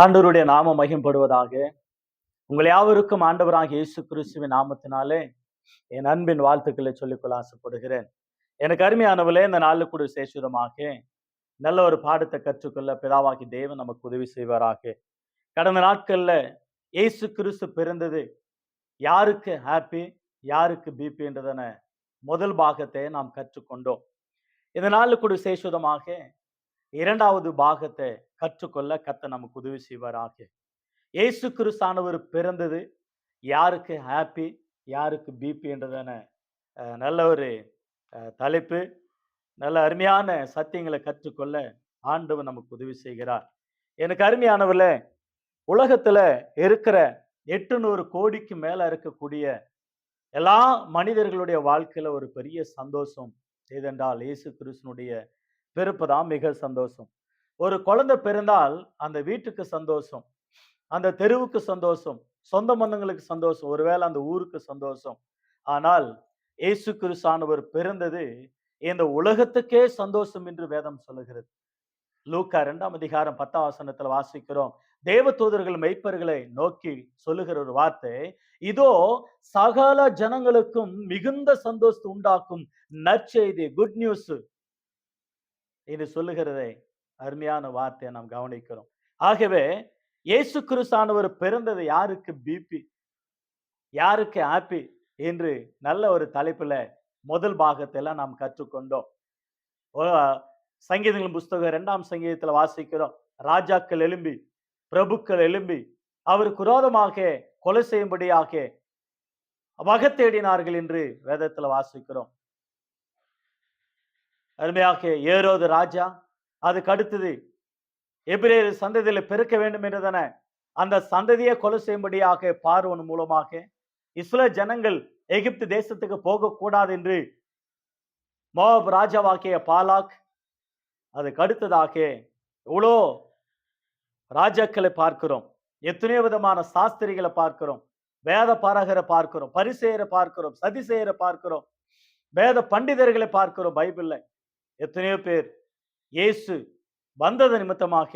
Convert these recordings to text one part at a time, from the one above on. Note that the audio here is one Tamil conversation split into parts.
ஆண்டவருடைய நாமம் மகிம்படுவதாக. உங்கள் யாவருக்கும் ஆண்டவராக இயேசு கிறிஸ்துவின் நாமத்தினாலே என் அன்பின் வாழ்த்துக்களை சொல்லிக்கொள்ள ஆசைப்படுகிறேன். எனக்கு அருமையானவளே இந்த நாளில் கூட சேஷுதமாக நல்ல ஒரு பாடத்தை கற்றுக்கொள்ள பிதாவாகி தேவன் நமக்கு உதவி செய்வாராக. கடந்த நாட்கள்ல இயேசு கிறிஸ்து பிறந்தது யாருக்கு ஹாப்பி யாருக்கு பிபின்றதன முதல் பாகத்தை நாம் கற்றுக்கொண்டோம். இந்த நாளில் கூட சேஷுதமாக இரண்டாவது பாகத்தை கற்றுக்கொள்ள கத்த நமக்கு உதவி செய்வாராக. இயேசு கிறிஸ்தானவர் பிறந்தது. யாருக்கு ஹாப்பி யாருக்கு பிபின்றதான நல்ல ஒரு தலைப்பு. நல்ல அருமையான சத்தியங்களை கற்றுக்கொள்ள ஆண்டவர் நமக்கு உதவி செய்கிறார். எனக்கு அருமையானவர்ல உலகத்துல இருக்கிற எட்டுநூறு கோடிக்கு மேல இருக்கக்கூடிய எல்லா மனிதர்களுடைய வாழ்க்கையில ஒரு பெரிய சந்தோஷம் ஏதென்றால் இயேசு கிறிஸ்தனுடைய பிறப்பு தான் மிக சந்தோஷம். ஒரு குழந்தை பிறந்தால் அந்த வீட்டுக்கு சந்தோஷம் அந்த தெருவுக்கு சந்தோஷம் சொந்த பந்தங்களுக்கு சந்தோஷம் ஒருவேளை அந்த ஊருக்கு சந்தோஷம். ஆனால் இயேசு கிறிஸ்தானவர் பிறந்தது இந்த உலகத்துக்கே சந்தோஷம் என்று வேதம் சொல்லுகிறது. லூக்கா இரண்டாம் அதிகாரம் பத்தாம் வசனத்துல வாசிக்கிறோம். தேவ தூதர்கள் மெய்ப்பர்களை நோக்கி சொல்லுகிற ஒரு வார்த்தை இதோ சகல ஜனங்களுக்கும் மிகுந்த சந்தோஷத்தை உண்டாக்கும் நற்செய்தி குட் நியூஸ் என்று சொல்லுகிறதை அருமையான வார்த்தையை நாம் கவனிக்கிறோம். ஆகவே இயேசு கிறிஸ்தானவர் பிறந்தது யாருக்கு? பிபி யாருக்கு ஆப்பி என்று நல்ல ஒரு தலைப்புல முதல் பாகத்தில் நாம் கற்றுக்கொண்டோம். சங்கீதங்களின் புஸ்தகம் இரண்டாம் சங்கீதத்துல வாசிக்கிறோம். ராஜாக்கள் எழும்பி பிரபுக்கள் எழும்பி அவருக்கு விரோதமாக கொலை செய்யும்படியாக வகத்தேடினார்கள் என்று வேதத்துல வாசிக்கிறோம். அருமையாக ஏரோது ராஜா அதுக்கு அடுத்தது எபிரேயர் சந்ததியில் பெருக்க வேண்டும் என்று தானே அந்த சந்ததியை கொலை செய்யும்படியாக பார்வன் மூலமாக இஸ்ரோ ஜனங்கள் எகிப்து தேசத்துக்கு போகக்கூடாது என்று மோப் ராஜாவாக்கிய பாலாக் அதுக்கு அடுத்ததாக எவ்வளோ ராஜாக்களை பார்க்கிறோம் எத்தனையோ விதமான சாஸ்திரிகளை பார்க்கிறோம் வேத பாரகரை பார்க்கிறோம் பரிசெயரை பார்க்கிறோம் சதிசெயரை பார்க்கிறோம் வேத பண்டிதர்களை பார்க்கிறோம் பைபிள்ல எத்தனையோ பேர். இயேசு வந்தது நிமித்தமாக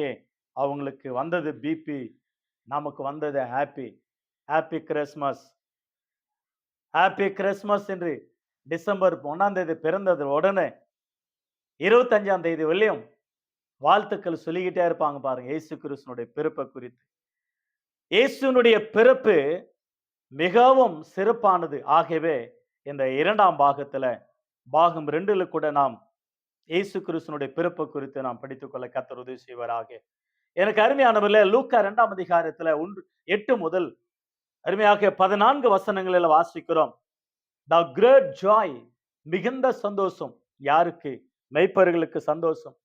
அவங்களுக்கு வந்தது பிபி நமக்கு வந்தது happy happy Christmas happy Christmas என்று டிசம்பர் ஒன்றாம் தேதி பிறந்தது உடனே இருபத்தஞ்சாம் தேதி வெளியும் வாழ்த்துக்கள் சொல்லிக்கிட்டே இருப்பாங்க பாருங்க இயேசு கிறிஸ்துனுடைய பிறப்பை குறித்து. இயேசுனுடைய பிறப்பு மிகவும் சிறப்பானது. ஆகவே இந்த இரண்டாம் பாகத்துல பாகம் ரெண்டுல கூட நாம் இயேசு கிறிஸ்துனுடைய பிறப்பு குறித்து நாம் படித்துக்கொள்ள கத்தர் உதவி செய்வாராக. எனக்கு அருமையானவர்களே லூக்கா இரண்டாம் அதிகாரத்துல ஒன்று எட்டு முதல் அருமையாக பதினான்கு வசனங்களில் வாசிக்கிறோம். த கிரேட் ஜாய் மிகுந்த சந்தோஷம் யாருக்கு? மெய்ப்பர்களுக்கு சந்தோஷம்.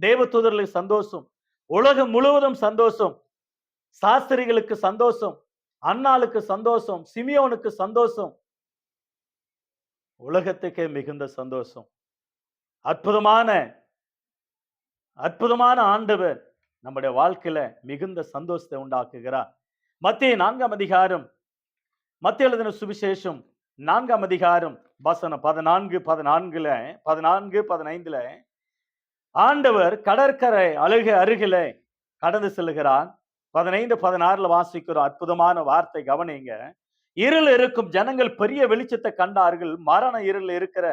தேவதூதர்களுக்கு சந்தோஷம். உலகம் முழுவதும் சந்தோஷம். சாஸ்திரிகளுக்கு சந்தோஷம். அண்ணாளுக்கு சந்தோஷம். சிமியோனுக்கு சந்தோஷம். உலகத்துக்கே மிகுந்த சந்தோஷம். அற்புதமான அற்புதமான ஆண்டவர் நம்முடைய வாழ்க்கையில மிகுந்த சந்தோஷத்தை உண்டாக்குகிறார். மத்திய நான்காம் அதிகாரம் மத்திய எழுதின சுவிசேஷம் நான்காம் அதிகாரம் வசனம் பதினான்கு பதினான்குல பதினான்கு பதினைந்துல ஆண்டவர் கடற்கரை அழுக அருகில கடந்து செல்கிறார் பதினைந்து பதினாறுல வாசிக்கிறோம் அற்புதமான வார்த்தை கவனிங்க. இருள் இருக்கும் ஜனங்கள் பெரிய வெளிச்சத்தை கண்டார்கள். மரண இருள் இருக்கிற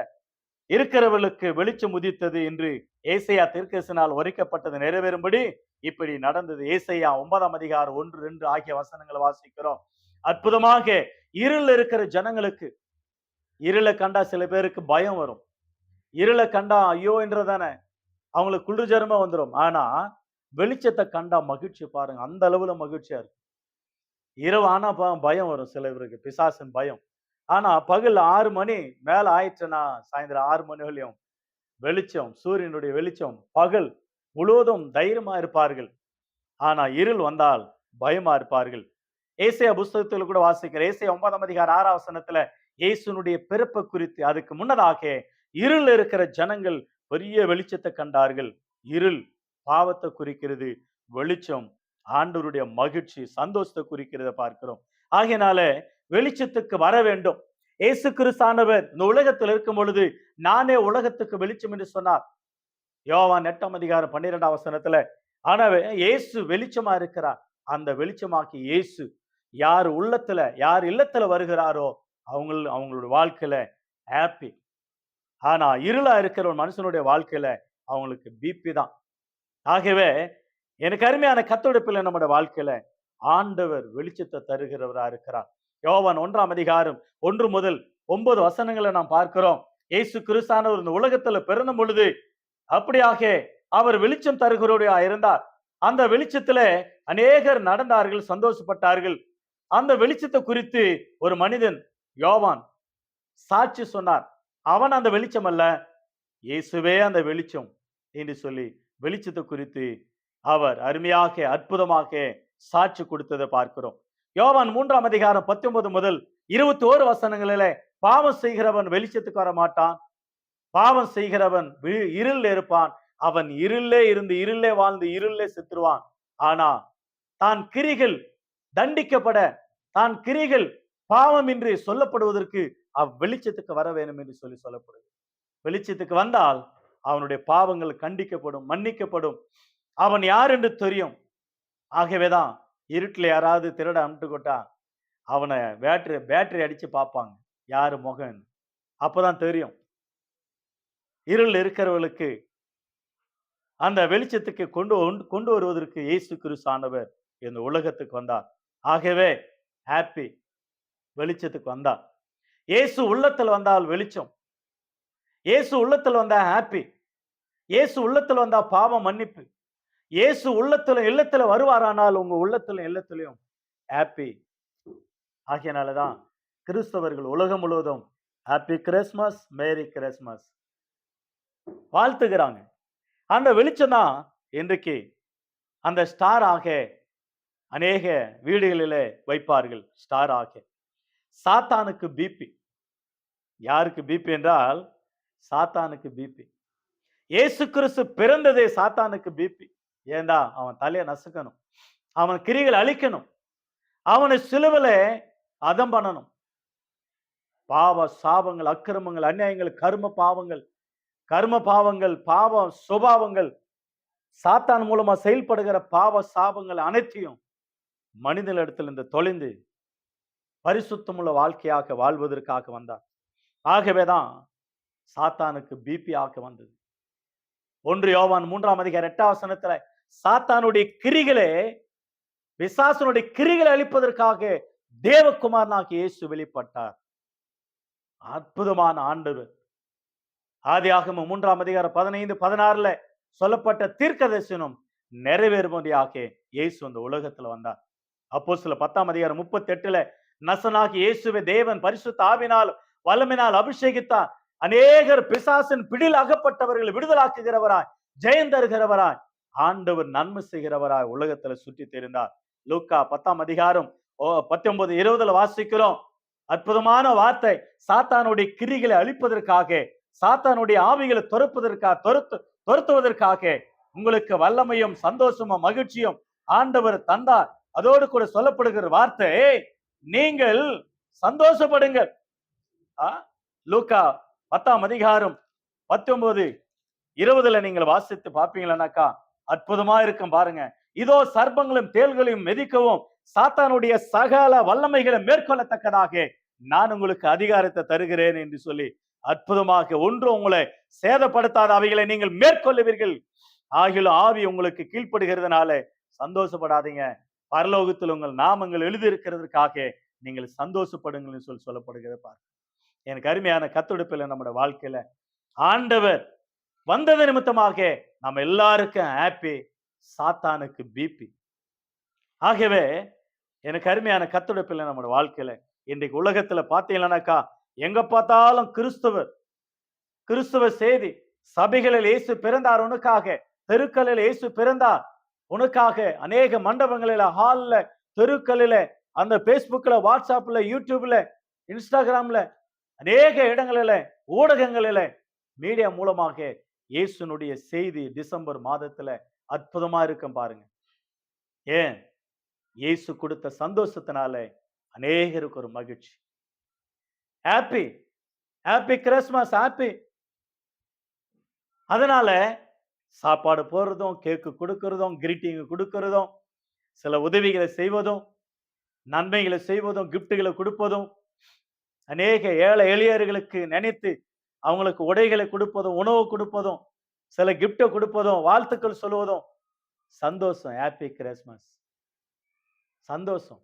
இருக்கிறவர்களுக்கு வெளிச்சம் உதித்தது என்று ஏசையா தீர்க்கசினால் ஒரிக்கப்பட்டது நிறைவேறும்படி இப்படி நடந்தது. ஏசையா ஒன்பதாம் அதிகாரம் ஒன்று ரெண்டு ஆகிய வசனங்களை வாசிக்கிறோம். அற்புதமாக இருள் இருக்கிற ஜனங்களுக்கு இருளை கண்டா சில பேருக்கு பயம் வரும். இருளை கண்டா ஐயோ என்றதானே. அவங்களுக்கு குளிர்ஜரமா வந்துடும் ஆனா வெளிச்சத்தை கண்டா மகிழ்ச்சி பாருங்க. அந்த அளவுல மகிழ்ச்சியா இருக்கும் இரவு ஆனா பயம் வரும் சில பேருக்கு. பிசாசின் பயம். ஆனா பகல் ஆறு மணி மேல ஆயிடுச்சுன்னா சாயந்தரம் ஆறு மணி வரையும் வெளிச்சம் சூரியனுடைய வெளிச்சம் பகல் முழுவதும் தைரியமா இருப்பார்கள். ஆனா இருள் வந்தால் பயமா இருப்பார்கள். ஏசையா புஸ்தகத்தில் கூட வாசிக்கிற ஏசையா ஒன்பதாம் அதிகார ஆறாவசனத்துல இயேசுனுடைய பிறப்பு குறித்து அதுக்கு முன்னதாக இருள் இருக்கிற ஜனங்கள் பெரிய வெளிச்சத்தை கண்டார்கள். இருள் பாவத்தை குறிக்கிறது வெளிச்சம் ஆண்டவருடைய மகிழ்ச்சி சந்தோஷத்தை குறிக்கிறத பார்க்கிறோம். ஆகையினால வெளிச்சத்துக்கு வர வேண்டும். ஏசு கிறிஸ்தானவர் இந்த உலகத்தில் இருக்கும் பொழுது நானே உலகத்துக்கு வெளிச்சம் என்று சொன்னார். யோவான் எட்டாம் அதிகாரம் பன்னிரெண்டாம் வசனத்துல ஆனவே இயேசு வெளிச்சமா இருக்கிறார். அந்த வெளிச்சமாக்கி இயேசு யார் உள்ளத்துல யார் இல்லத்துல வருகிறாரோ அவங்க அவங்களோட வாழ்க்கையில ஹாப்பி ஆனா இருளா இருக்கிற ஒரு மனுஷனுடைய வாழ்க்கையில அவங்களுக்கு பிபி தான். ஆகவே எனக்கு அருமையான கத்தொடுப்பில் நம்முடைய வாழ்க்கையில ஆண்டவர் வெளிச்சத்தை தருகிறவரா இருக்கிறார். யோவான் ஒன்றாம் அதிகாரம் ஒன்று முதல் ஒன்பது வசனங்களை நாம் பார்க்கிறோம். இயேசு கிறிஸ்தானவர் இந்த உலகத்துல பிறந்த பொழுது அப்படியாக அவர் வெளிச்சம் தருகிறவரையா இருந்தார். அந்த வெளிச்சத்துல அநேகர் நடந்தார்கள் சந்தோஷப்பட்டார்கள். அந்த வெளிச்சத்தை குறித்து ஒரு மனிதன் யோவான் சாட்சி சொன்னார். அவன் அந்த வெளிச்சம் அல்ல இயேசுவே அந்த வெளிச்சம் என்று சொல்லி வெளிச்சத்தை குறித்து அவர் அருமையாக அற்புதமாக சாட்சி கொடுத்ததை பார்க்கிறோம். யோவான் மூன்றாம் அதிகாரம் பத்தொன்பது முதல் இருபத்தி ஓரு வசனங்களிலே பாவம் செய்கிறவன் வெளிச்சத்துக்கு வர மாட்டான் பாவம் செய்கிறவன் வி- இருப்பான். அவன் இருளே இருந்து இருளே வாழ்ந்து இருளே செத்துருவான். ஆனா தான் கிரிகள் தண்டிக்கப்பட தான் கிரிகள் பாவம் என்று சொல்லப்படுவதற்கு அவ் வெளிச்சத்துக்கு வர வேண்டும் என்று சொல்லி சொல்லப்படுது. வெளிச்சத்துக்கு வந்தால் அவனுடைய பாவங்கள் கண்டிக்கப்படும் மன்னிக்கப்படும். அவன் யார் என்று தெரியும்? ஆகவேதான் இருட்டில் யாராவது திருட அமுட்டு கொட்டா அவனை பேட்டரி பேட்டரி அடித்து பார்ப்பாங்க யார் முகன்? அப்பதான் தெரியும். இருள் இருக்கிறவர்களுக்கு அந்த வெளிச்சத்துக்கு கொண்டு கொண்டு வருவதற்கு இயேசு கிறிஸ்தானவர் இந்த உலகத்துக்கு வந்தார். ஆகவே ஹாப்பி வெளிச்சத்துக்கு வந்தார். இயேசு உள்ளத்தில் வந்தால் வெளிச்சம். இயேசு உள்ளத்தில் வந்தா ஹாப்பி இயேசு உள்ளத்தில் வந்தா பாவம் மன்னிப்பு. இயேசு உள்ளத்துல இல்லத்துல வருவாரானால் உங்க உள்ளத்துல இல்லத்திலையும் ஹாப்பி ஆகியனாலதான் கிறிஸ்தவர்கள் உலகம் முழுவதும் ஹாப்பி கிறிஸ்மஸ் மேரி கிறிஸ்மஸ் வாழ்த்துகிறாங்க. அந்த வெளிச்சம் தான் இன்றைக்கு அந்த ஸ்டார் ஆக அநேக வீடுகளிலே வைப்பார்கள். ஸ்டார் ஆக. சாத்தானுக்கு பிபி யாருக்கு பிபி என்றால் சாத்தானுக்கு பிபி ஏசு கிறிஸ்து பிறந்ததே சாத்தானுக்கு பிபி ஏண்டா? அவன் தலையை நசுக்கணும். அவன் கிரிகளை அழிக்கணும். அவனை சிலுவில அதம் பண்ணணும். பாவ சாபங்கள் அக்கிரமங்கள் அநியாயங்கள் கர்ம பாவங்கள் கர்ம பாவங்கள் பாவ சுபாவங்கள் சாத்தான் மூலமா செயல்படுகிற பாவ சாபங்கள் அனைத்தையும் மனிதனிடத்தில் இருந்து தொலைந்து பரிசுத்தமுள்ள வாழ்க்கையாக வாழ்வதற்காக வந்தார் ஆகவேதான் சாத்தானுக்கு பிபி ஆக்க வந்தது. ஒன்று யோவான் மூன்றாம் அதிகார எட்டாவசனத்துல சாத்தானுடைய கிரிகளை விசாசனுடைய கிரிகளை அழிப்பதற்காக தேவகுமாரனாக இயேசு வெளிப்பட்டார். அற்புதமான ஆண்டவர். ஆதியாகம மூன்றாம் அதிகாரம் பதினைந்து பதினாறுல சொல்லப்பட்ட தீர்க்க தரிசனம் நிறைவேறும்படியாக இயேசு அந்த உலகத்துல வந்தார். அப்போ சில பத்தாம் அதிகாரம் முப்பத்தி எட்டுல நசனாகி இயேசுவை தேவன் பரிசுத்த ஆவினால் வல்லமினால் அபிஷேகித்தார். அநேகர் பிசாசின் பிடியில் அகப்பட்டவர்களை விடுதலாக்குகிறவராய் ஜெயம் தருகிறவராய் ஆண்டவர் நன்மை செய்கிறவராய் உலகத்துல சுற்றி தெரிந்தார். லூக்கா பத்தாம் அதிகாரம் ஓ பத்தொன்பது இருபதுல வாசிக்கிறோம். அற்புதமான வார்த்தை. சாத்தானுடைய கிரிகளை அழிப்பதற்காக சாத்தானுடைய ஆவிகளை துரப்பதற்காக துரத்து துரத்துவதற்காக உங்களுக்கு வல்லமையும் சந்தோஷமும் மகிழ்ச்சியும் ஆண்டவர் தந்தார். அதோடு கூட சொல்லப்படுகிற வார்த்தை நீங்கள் சந்தோஷப்படுங்கள். ஆ? லூக்கா பத்தாம் அதிகாரம் பத்தொன்பது இருபதுல நீங்கள் வாசித்து பார்ப்பீங்களானாக்கா அற்புதமா இருக்கும் பாருங்க. இதோ சர்ப்பங்களும் தேள்களையும் மிதிக்கவும் சாத்தானுடைய சகல வல்லமைகளை மேற்கொள்ளத்தக்கதாக நான் உங்களுக்கு அதிகாரத்தை தருகிறேன் என்று சொல்லி அற்புதமாக ஒன்று உங்களை சேதப்படுத்தாத அவைகளை நீங்கள் மேற்கொள்ளுவீர்கள். ஆகிலும் ஆவி உங்களுக்கு கீழ்ப்படுகிறதுனால சந்தோஷப்படாதீங்க. பரலோகத்தில் உங்கள் நாமங்கள் எழுதியிருக்கிறதுக்காக நீங்கள் சந்தோஷப்படுங்கள் சொல்லி சொல்லப்படுகிறது பாருங்க. எனக்கு அருமையான கத்தெடுப்பில் நம்முடைய வாழ்க்கையில ஆண்டவர் வந்தது நிமித்தமாக நம்ம எல்லாருக்கும் ஹாப்பி சாத்தானுக்கு பிபி ஆகவே எனக்கு அருமையான கத்தொடுப்பில் நம்மளோட வாழ்க்கையில இன்றைக்கு உலகத்துல பார்த்தீங்கன்னாக்கா எங்க பார்த்தாலும் கிறிஸ்துவர் கிறிஸ்துவ செய்தி சபைகளில் இயேசு பிறந்தார் உனக்காக தெருக்களில் இயேசு பிறந்தார் உனக்காக அநேக மண்டபங்களில ஹாலில் தெருக்களில அந்த பேஸ்புக்ல வாட்ஸ்அப்ல யூடியூப்ல இன்ஸ்டாகிராம்ல அநேக இடங்களில ஊடகங்களில மீடியா மூலமாக இயேசுனுடைய செய்தி டிசம்பர் மாதத்துல அற்புதமா இருக்கும் பாருங்க. ஏன்? இயேசு கொடுத்த சந்தோஷத்தினால அநேகருக்கு ஒரு மகிழ்ச்சி. ஹாப்பி ஹாப்பி கிறிஸ்மஸ் ஹாப்பி அதனால சாப்பாடு போடுறதும் கேக்கு கொடுக்கறதும் கிரீட்டிங் கொடுக்கறதும் சில உதவிகளை செய்வதும் நன்மைகளை செய்வதும் கிஃப்ட்டுகளை கொடுப்பதும் அநேக ஏழை எளியர்களுக்கு நினைத்து அவங்களுக்கு உடைகளை கொடுப்பதும் உணவு கொடுப்பதும் சில கிஃப்ட்டை கொடுப்பதும் வாழ்த்துக்கள் சொல்லுவதும் சந்தோஷம். ஹாப்பி கிறிஸ்மஸ் சந்தோஷம்.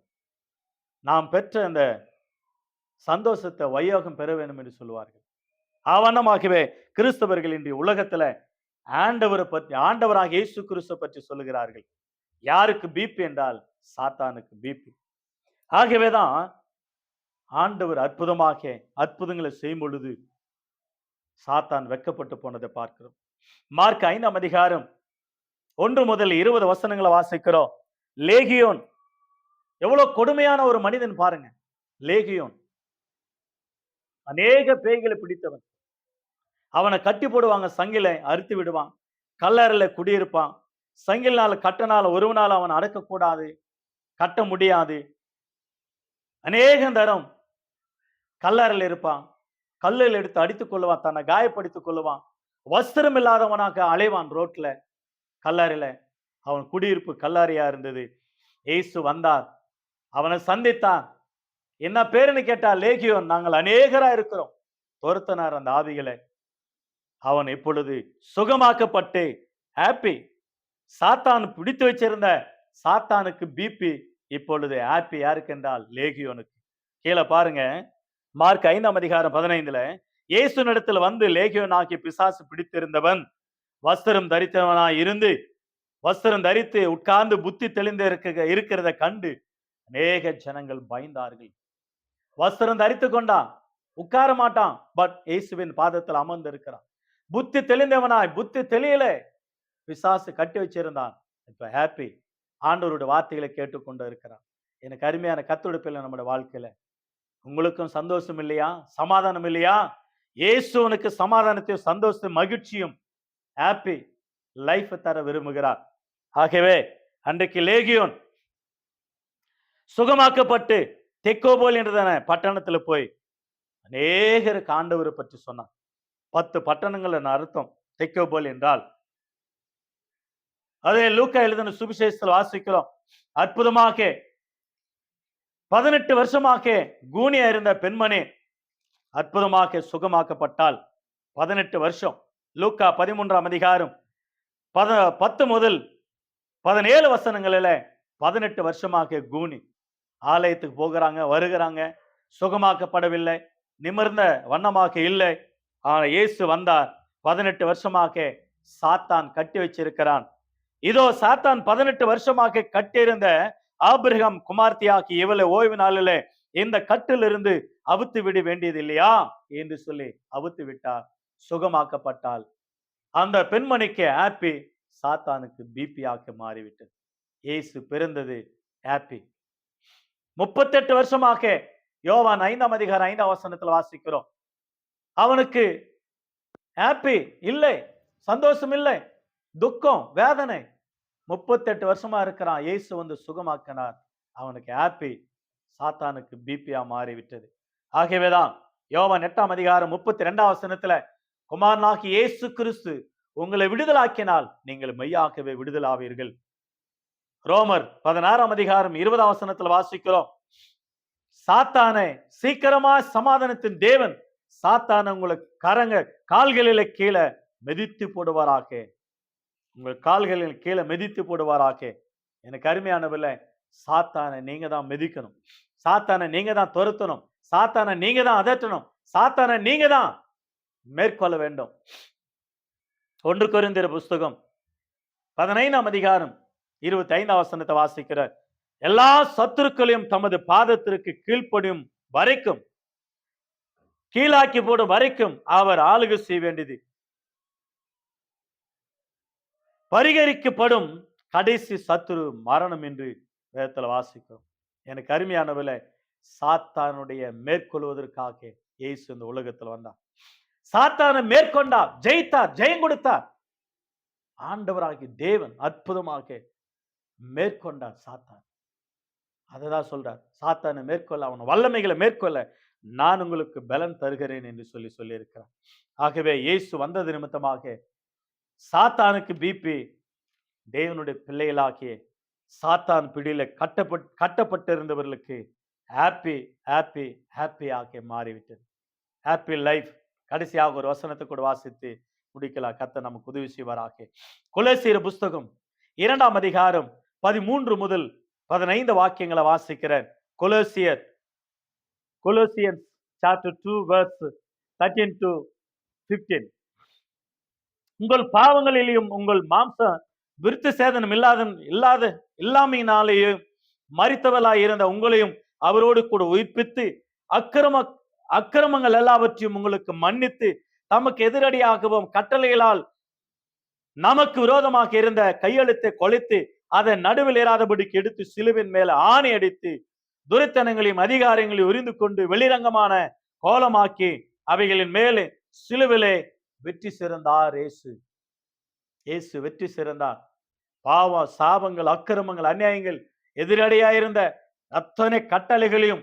நாம் பெற்ற அந்த சந்தோஷத்தை வையோகம் பெற வேண்டும் என்று சொல்லுவார்கள். ஆவணமாகவே கிறிஸ்தவர்கள் இன்றைய உலகத்துல ஆண்டவரை பற்றி ஆண்டவராக இயேசு கிறிஸ்துவை பற்றி சொல்லுகிறார்கள். யாருக்கு பிபி என்றால் சாத்தானுக்கு பிபி ஆகவேதான் ஆண்டவர் அற்புதமாக அற்புதங்களை செய்யும் பொழுது சாத்தான் வெக்கப்பட்டு போனதை பார்க்கிறோம். மார்க் ஐந்தாம் அதிகாரம் ஒன்று முதல் இருபது வசனங்களை வாசிக்கிறோம். லேகியோன் எவ்வளவு கொடுமையான ஒரு மனிதன் பாருங்க. லேகியோன் அநேக பேய்களை பிடித்தவன். அவனை கட்டி போடுவாங்க சங்கில அறுத்து விடுவான். கல்லறையில் குடியிருப்பான். சங்கில்னால கட்டனால ஒருவனால அவன் அடக்கக்கூடாது கட்ட முடியாது. அநேகம் தரம் கல்லறையில் இருப்பான். கல்லில் எடுத்து அடித்துக் கொள்ளுவான் தன்னை காயப்படுத்திக் கொள்ளுவான். வஸ்திரம் இல்லாதவனாக அலைவான் ரோட்ல கல்லாரில அவன் குடியிருப்பு கல்லாரியா இருந்தது. ஏசு வந்தார். அவனை சந்தித்தான். என்ன பேருன்னு கேட்டா லேகியோன் நாங்கள் அநேகரா இருக்கிறோம். துரத்தனார் அந்த ஆவிகளை. அவன் இப்பொழுது சுகமாக்கப்பட்டு ஹாப்பி சாத்தான் பிடித்து வச்சிருந்த சாத்தானுக்கு பிபி இப்பொழுது ஹாப்பி யாருக்கு என்றால் லேகியோனுக்கு. கீழே பாருங்க. மார்க் ஐந்தாம் அதிகாரம் பதினைந்துல இயேசு நடத்தில் வந்து லேகியோனாக்கி பிசாசு பிடித்திருந்தவன் வஸ்திரம் தரித்தவனாய் இருந்து வஸ்திரம் தரித்து உட்கார்ந்து புத்தி தெளிந்து இருக்க இருக்கிறத கண்டு அநேக ஜனங்கள் பயந்தார்கள். வஸ்திரம் தரித்து கொண்டான். உட்கார மாட்டான். பட் இயேசுவின் பாதத்தில் அமர்ந்து இருக்கிறான். புத்தி தெளிந்தவனாய் புத்தி தெளியல. பிசாசு கட்டி வச்சிருந்தான். இப்ப ஹாப்பி ஆண்டவருடைய வார்த்தைகளை கேட்டுக்கொண்டு இருக்கிறான். எனக்கு அருமையான கத்துடுப்பில் நம்முடைய வாழ்க்கையில உங்களுக்கும் சந்தோஷம் இல்லையா? சமாதானம் இல்லையா? இயேசுவனுக்கு சமாதானத்தையும் சந்தோஷத்தையும் மகிழ்ச்சியும் ஹாப்பி லைஃப் தர விரும்புகிறார். ஆகவே அன்றைக்கு லேகியோன் சுகமாக்கப்பட்டு தெக்கோபோல் என்றதான பட்டணத்துல போய் அநேகருக்கு ஆண்டவரை பற்றி சொன்னான். பத்து பட்டணங்கள் அர்த்தம் தெக்கோபோல் என்றால். அதே லூக்கா எழுதின சுவிசேஷத்தில் வாசிக்கிறோம். அற்புதமாக பதினெட்டு வருஷமாக கூனியா இருந்த பெண்மணி அற்புதமாக சுகமாக்கப்பட்டால் பதினெட்டு வருஷம். லூக்கா பதிமூன்றாம் அதிகாரம். பத பத்து முதல் பதினேழு வசனங்களில பதினெட்டு வருஷமாக கூனி ஆலயத்துக்கு போகிறாங்க வருகிறாங்க. சுகமாக்கப்படவில்லை. நிமிர்ந்த வண்ணமாக இல்லை. ஆனால் இயேசு வந்தார். பதினெட்டு வருஷமாக சாத்தான் கட்டி வச்சிருக்கிறான். இதோ சாத்தான் பதினெட்டு வருஷமாக கட்டியிருந்த ஆபிரகாம் குமார்த்தியாக்கி இவளை ஓய்வு நாளில் இந்த கட்டிலிருந்து அவுத்து விட வேண்டியது இல்லையா என்று சொல்லி அவுத்து விட்டார். சுகமாக்கப்பட்டால் அந்த பெண்மணிக்கு ஹாப்பி சாத்தானுக்கு பிபியாக மாறிவிட்டது. இயேசு பிறந்தது ஹாப்பி முப்பத்தெட்டு வருஷமாக யோவான் ஐந்தாம் அதிகாரம் ஐந்தாம் வசனத்தில் வாசிக்கிறோம். அவனுக்கு ஹாப்பி இல்லை சந்தோஷம் இல்லை துக்கம் வேதனை முப்பத்தெட்டு வருஷமா இருக்கிறான். இயேசு வந்து சுகமாக்கினார். அவனுக்கு ஹாப்பி சாத்தானுக்கு பிபியா மாறிவிட்டது. ஆகவேதான் யோவன் எட்டாம் அதிகாரம் முப்பத்தி ரெண்டாம் வசனத்துல குமாரனாகி இயேசு கிறிஸ்து உங்களை விடுதலாக்கினால் நீங்கள் மெய்யாகவே விடுதலாவீர்கள். ரோமர் பதினாறாம் அதிகாரம் இருபதாம் வசனத்துல வாசிக்கிறோம். சாத்தானை சீக்கிரமா சமாதானத்தின் தேவன் சாத்தான உங்களை கரங்க கால்களில கீழே மெதித்து போடுவாராக. உங்கள் கால்களில் கீழே மிதித்து போடுவாராக்கே எனக்கு அருமையானவில்ல சாத்தானை நீங்க தான் மிதிக்கணும். சாத்தானை நீங்க தான் துரத்தணும். சாத்தானை நீங்க தான் அதட்டணும். சாத்தானை நீங்க தான் மேற்கொள்ள வேண்டும். ஒன்று குறைந்திர புஸ்தகம் பதினைந்தாம் அதிகாரம் இருபத்தி ஐந்தாம் வசனத்தை வாசிக்கிறார். எல்லா சத்துருக்களையும் தமது பாதத்திற்கு கீழ்ப்படியும் வரைக்கும் கீழாக்கி போடும் வரைக்கும் அவர் ஆளுகை செய்ய வேண்டியது பரிகரிக்கப்படும் கடைசி சத்துரு மரணம் என்று வேதத்தில் வாசிக்கிறோம். எனக்கு அருமையானவில் சாத்தானுடைய மேற்கொள்வதற்காக இயேசு இந்த உலகத்தில் வந்தார். சாத்தானை மேற்கொண்டார் ஜெயித்தார் ஜெயம் கொடுத்தார். ஆண்டவராகி தேவன் அற்புதமாக மேற்கொண்டார் சாத்தான். அததான் சொல்றார் சாத்தானை மேற்கொள்ள அவன் வல்லமைகளை மேற்கொள்ள நான் உங்களுக்கு பலன் தருகிறேன் என்று சொல்லி சொல்லியிருக்கிறார். ஆகவே இயேசு வந்தது நிமித்தமாக சாத்தானுக்கு பிபி தேவனுடைய பிள்ளைகளாகிய சாத்தான் பிடியில கட்டப்பட் கட்டப்பட்டிருந்தவர்களுக்கு ஹாப்பி ஹாப்பி ஹாப்பி ஆகிய மாறிவிட்டது. ஹாப்பி லைஃப் கடைசியாக ஒரு வசனத்தை கூட வாசித்து முடிக்கலாம். கத்த நமக்கு உதவி செய்வாராக. குலசீர புஸ்தகம் இரண்டாம் அதிகாரம் பதிமூன்று முதல் பதினைந்து வாக்கியங்களை வாசிக்கிறேன். கொலோசியர் Colossians chapter two verse thirteen to fifteen உங்கள் பாவங்களிலேயும் உங்கள் மாம்சம் விருத்த சேதனம் இல்லாத இல்லாத இல்லாமையினாலேயே மறித்தவளாய் இருந்த உங்களையும் அவரோடு கூட உயிர்ப்பித்து அக்கிரம அக்கிரமங்கள் எல்லாவற்றையும் உங்களுக்கு மன்னித்து தமக்கு எதிரடியாகவும் கட்டளைகளால் நமக்கு விரோதமாக இருந்த கையெழுத்தை கொலைத்து அதை நடுவில் ஏறாதபடிக்கு எடுத்து சிலுவின் மேல ஆணை அடித்து துரைத்தனங்களையும் அதிகாரங்களையும் உரிந்து கொண்டு வெளிரங்கமான கோலமாக்கி அவைகளின் மேலே சிலுவிலே வெற்றி சிறந்தார் இயேசு. இயேசு வெற்றி சிறந்தார். பாவம் சாபங்கள் அக்கிரமங்கள் அநியாயங்கள் எதிரடியாயிருந்த அத்தனை கட்டளைகளையும்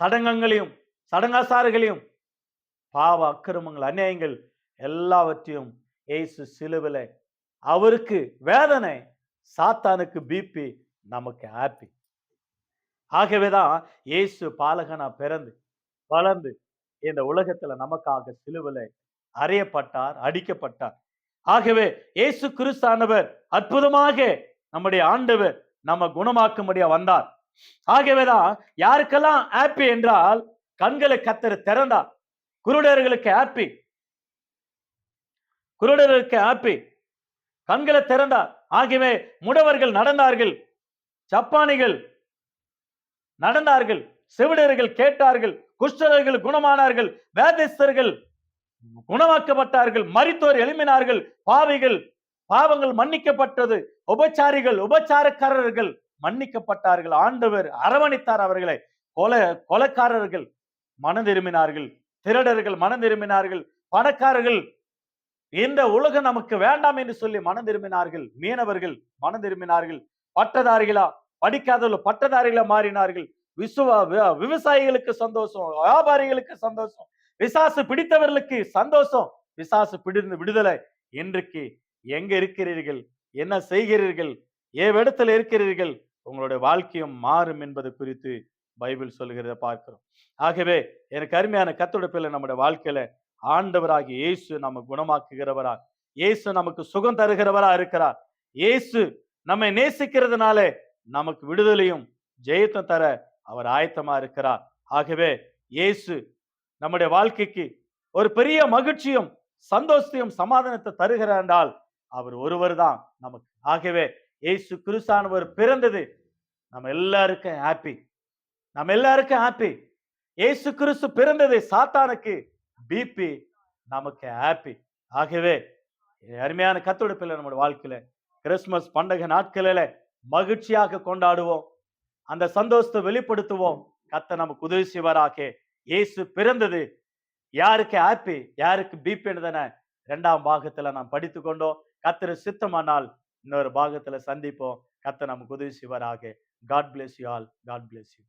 சடங்கங்களையும் சடங்காசாறுகளையும் பாவ அக்கிரமங்கள் அநியாயங்கள் எல்லாவற்றையும் ஏசு சிலுவில அவருக்கு வேதனை சாத்தானுக்கு பிபி நமக்கு ஹாப்பி ஆகவேதான் இயேசு பாலகனா பிறந்து வளர்ந்து இந்த உலகத்துல நமக்காக சிலுவில அறையப்பட்டார் அடிக்கப்பட்டார். ஆகவே இயேசு கிறிஸ்தானவர் அற்புதமாக நம்முடைய ஆண்டவர் நம்ம குணமாக்கும்படியா வந்தார். ஆகவேதான் யாருக்கெல்லாம் ஹாப்பி என்றால் கண்களை கத்தர் திறந்தார். குருடர்களுக்கு ஹாப்பி குருடர்களுக்கு ஹாப்பி கண்களை திறந்தார். ஆகவே முடவர்கள் நடந்தார்கள். ஜப்பானிகள் நடந்தார்கள். செவிடர்கள் கேட்டார்கள். குஷ்டர்கள் குணமானார்கள். வேதஸ்தர்கள் குணமாக்கப்பட்டார்கள் மறித்தோர் எழுப்பினார்கள் பாவிகள் பாவங்கள் மன்னிக்கப்பட்டது உபச்சாரிகள் உபச்சாரக்காரர்கள் மன்னிக்கப்பட்டார்கள் ஆண்டவர் அரவணைத்தார் அவர்களை கொலை கொலைக்காரர்கள் மனதிரும்பினார்கள் திரும்பினார்கள் திருடர்கள் மனம் திரும்பினார்கள் பணக்காரர்கள் இந்த உலகம் நமக்கு வேண்டாம் என்று சொல்லி மனதிரும்பினார்கள் திரும்பினார்கள் மீனவர்கள் மனதிரும்பினார்கள் திரும்பினார்கள் பட்டதாரிகளா படிக்காதவர்கள் பட்டதாரிகளா மாறினார்கள் விசுவா வி- விவசாயிகளுக்கு சந்தோஷம் வியாபாரிகளுக்கு சந்தோஷம் விசாசு பிடித்தவர்களுக்கு சந்தோஷம். விசாசு பிடிந்து விடுதலை. இன்றைக்கு எங்க இருக்கிறீர்கள்? என்ன செய்கிறீர்கள்? ஏவிடத்தில் இருக்கிறீர்கள்? உங்களுடைய வாழ்க்கையும் மாறும் என்பது குறித்து பைபிள் சொல்லுகிறத பார்க்கிறோம். ஆகவே எனக்கு அருமையான கத்தொடுப்பில் நம்முடைய வாழ்க்கையில ஆண்டவராகி இயேசு நம்ம குணமாக்குகிறவரா? இயேசு நமக்கு சுகம் தருகிறவரா இருக்கிறார்? இயேசு நம்மை நேசிக்கிறதுனால நமக்கு விடுதலையும் ஜெயத்தும் தர அவர் ஆயத்தமா இருக்கிறார். ஆகவே இயேசு நம்முடைய வாழ்க்கைக்கு ஒரு பெரிய மகிழ்ச்சியும் சந்தோஷத்தையும் சமாதானத்தை தருகிறார் என்றால் அவர் ஒருவர் தான் நமக்கு. ஆகவே ஏசு கிறிஸ்தானவர் பிறந்தது. நம்ம எல்லாருக்கும் ஹாப்பி நம்ம எல்லாருக்கும் ஹாப்பி ஏசு கிறிஸ்து பிறந்தது சாத்தானுக்கு பிபி நமக்கு ஹாப்பி ஆகவே அருமையான கத்தோட பிள்ளை நம்முடைய வாழ்க்கையில கிறிஸ்துமஸ் பண்டகை நாட்களில மகிழ்ச்சியாக கொண்டாடுவோம். அந்த சந்தோஷத்தை வெளிப்படுத்துவோம். கத்தை நமக்கு உதவி செய்வாராக. இயேசு பிறந்தது. யாருக்கு ஹாப்பி யாருக்கு பிபி தானே ரெண்டாம் பாகத்துல நாம் படித்து கொண்டோம் கத்திர சித்தமானால் இன்னொரு பாகத்துல சந்திப்போம். கத்தை நமக்கு உதவி செய்வாராக. God bless you all God bless you